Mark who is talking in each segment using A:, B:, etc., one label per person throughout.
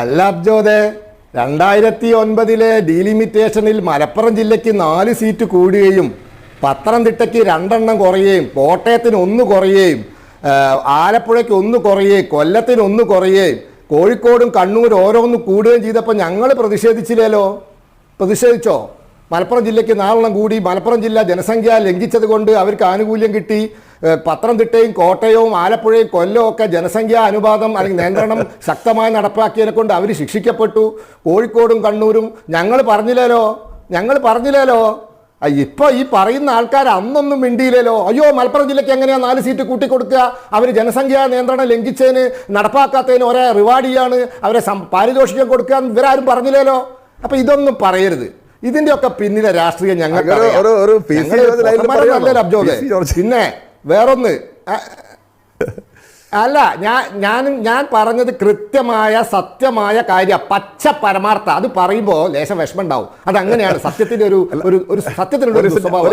A: അല്ല അബ്ജോദെ രണ്ടായിരത്തി ഒൻപതിലെ ഡീലിമിറ്റേഷനിൽ മലപ്പുറം ജില്ലയ്ക്ക് നാല് സീറ്റ് കൂടുകയും പത്തനംതിട്ടയ്ക്ക് രണ്ടെണ്ണം കുറയുകയും കോട്ടയത്തിന് ഒന്ന് കുറയുകയും ആലപ്പുഴയ്ക്ക് ഒന്ന് കുറയുകയും കൊല്ലത്തിന് ഒന്ന് കുറയുകയും കോഴിക്കോടും കണ്ണൂരും ഓരോന്ന് കൂടുകയും ചെയ്തപ്പോൾ ഞങ്ങൾ പ്രതിഷേധിച്ചില്ലല്ലോ? പ്രതിഷേധിച്ചോ? മലപ്പുറം ജില്ലയ്ക്ക് നാലെണ്ണം കൂടി മലപ്പുറം ജില്ല ജനസംഖ്യ ലംഘിച്ചത് കൊണ്ട് അവർക്ക് ആനുകൂല്യം കിട്ടി. പത്തനംതിട്ടയും കോട്ടയവും ആലപ്പുഴയും കൊല്ലവും ഒക്കെ ജനസംഖ്യാ അനുപാതം അല്ലെങ്കിൽ നിയന്ത്രണം ശക്തമായി നടപ്പാക്കിയതിനെ കൊണ്ട് അവർ ശിക്ഷിക്കപ്പെട്ടു. കോഴിക്കോടും കണ്ണൂരും. ഞങ്ങൾ പറഞ്ഞില്ലല്ലോ. ഞങ്ങൾ പറഞ്ഞില്ലല്ലോ. ഇപ്പോൾ ഇപ്പൊ ഈ പറയുന്ന ആൾക്കാർ അന്നൊന്നും മിണ്ടിയില്ലല്ലോ. അയ്യോ മലപ്പുറം ജില്ലയ്ക്ക് എങ്ങനെയാ നാല് സീറ്റ് കൂട്ടിക്കൊടുക്കുക? അവർ ജനസംഖ്യാ നിയന്ത്രണം ലംഘിച്ചതിന് നടപ്പാക്കാത്തതിന് ഒരേ റിവാർഡ് ചെയ്യാണ്. അവരെ പാരിതോഷികം കൊടുക്കുക എന്ന് ഇവരാരും പറഞ്ഞില്ലല്ലോ. അപ്പോൾ ഇതൊന്നും പറയരുത്. ഇതിന്റെയൊക്കെ പിന്നിലെ രാഷ്ട്രീയം ഞങ്ങൾക്ക്. പിന്നെ വേറൊന്ന്. അല്ല ഞാൻ ഞാൻ ഞാൻ പറഞ്ഞത് കൃത്യമായ സത്യമായ കാര്യ പച്ച പരമാർത്ഥ. അത് പറയുമ്പോൾ ലേശം വിഷമം ഉണ്ടാവും അത് അങ്ങനെയാണ് സത്യത്തിന്റെ ഒരു ഒരു ഒരു സത്യത്തിനുള്ള ഒരു സ്വഭാവം?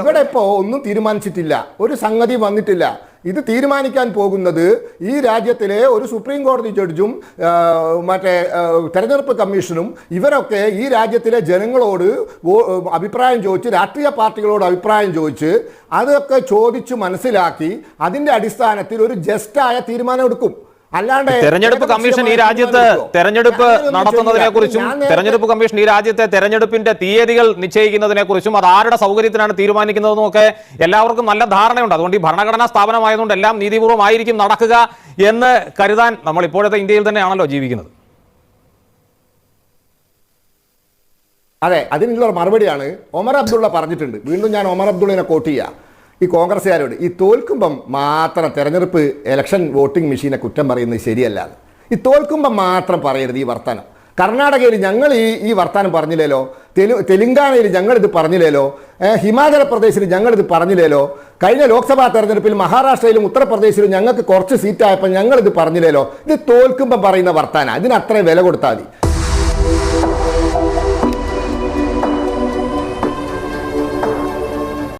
A: ഇവിടെ ഇപ്പോ ഒന്നും തീരുമാനിച്ചിട്ടില്ല. ഒരു സംഗതി വന്നിട്ടില്ല. ഇത് തീരുമാനിക്കാൻ പോകുന്നത് ഈ രാജ്യത്തിലെ ഒരു സുപ്രീം കോടതി ജഡ്ജും മറ്റേ തെരഞ്ഞെടുപ്പ് കമ്മീഷനും ഇവരൊക്കെ ഈ രാജ്യത്തിലെ ജനങ്ങളോട് അഭിപ്രായം ചോദിച്ച് രാഷ്ട്രീയ പാർട്ടികളോട് അഭിപ്രായം ചോദിച്ച് അതൊക്കെ ചോദിച്ച് മനസ്സിലാക്കി അതിന്റെ അടിസ്ഥാനത്തിൽ ഒരു ജസ്റ്റായ തീരുമാനം എടുക്കും. അല്ലാണ്ട്
B: തെരഞ്ഞെടുപ്പ് കമ്മീഷൻ ഈ രാജ്യത്ത് തെരഞ്ഞെടുപ്പ് നടത്തുന്നതിനെ കുറിച്ചും തെരഞ്ഞെടുപ്പ് കമ്മീഷൻ ഈ രാജ്യത്തെ തെരഞ്ഞെടുപ്പിന്റെ തീയതികൾ നിശ്ചയിക്കുന്നതിനെ കുറിച്ചും അത് ആരുടെ സൗകര്യത്തിനാണ് തീരുമാനിക്കുന്നതെന്നും ഒക്കെ എല്ലാവർക്കും നല്ല ധാരണയുണ്ട്. അതുകൊണ്ട് ഈ ഭരണഘടനാ സ്ഥാപനമായതുകൊണ്ട് എല്ലാം നീതിപൂർവമായിരിക്കും നടക്കുക എന്ന് കരുതാൻ നമ്മൾ ഇപ്പോഴത്തെ ഇന്ത്യയിൽ തന്നെയാണല്ലോ ജീവിക്കുന്നത്.
A: അതെ അതിനുള്ള മറുപടിയാണ് ഒമർ അബ്ദുള്ള പറഞ്ഞിട്ടുണ്ട്. വീണ്ടും ഞാൻ ഒമർ അബ്ദുള്ളിനെ കോട്ട് ചെയ്യാം. ഈ കോൺഗ്രസ്സുകാരോട് ഈ തോൽക്കുമ്പം മാത്രം തെരഞ്ഞെടുപ്പ് ഇലക്ഷൻ വോട്ടിംഗ് മെഷീനെ കുറ്റം പറയുന്നത് ശരിയല്ല. ഈ തോൽക്കുമ്പം മാത്രം പറയരുത് ഈ വർത്തമാനം. കർണാടകയിൽ ഞങ്ങൾ ഈ ഈ വർത്തമാനം പറഞ്ഞില്ലല്ലോ തെലു തെലുങ്കാനയിൽ ഞങ്ങളിത് പറഞ്ഞില്ലല്ലോ ഹിമാചൽ പ്രദേശിൽ ഞങ്ങളിത് പറഞ്ഞില്ലല്ലോ കഴിഞ്ഞ ലോക്സഭാ തെരഞ്ഞെടുപ്പിൽ മഹാരാഷ്ട്രയിലും ഉത്തർപ്രദേശിലും ഞങ്ങൾക്ക് കുറച്ച് സീറ്റായപ്പോൾ ഞങ്ങളിത് പറഞ്ഞില്ലല്ലോ ഇത് തോൽക്കുമ്പം പറയുന്ന വർത്താനം ഇതിന് അത്രയും വില കൊടുത്താൽ മതി.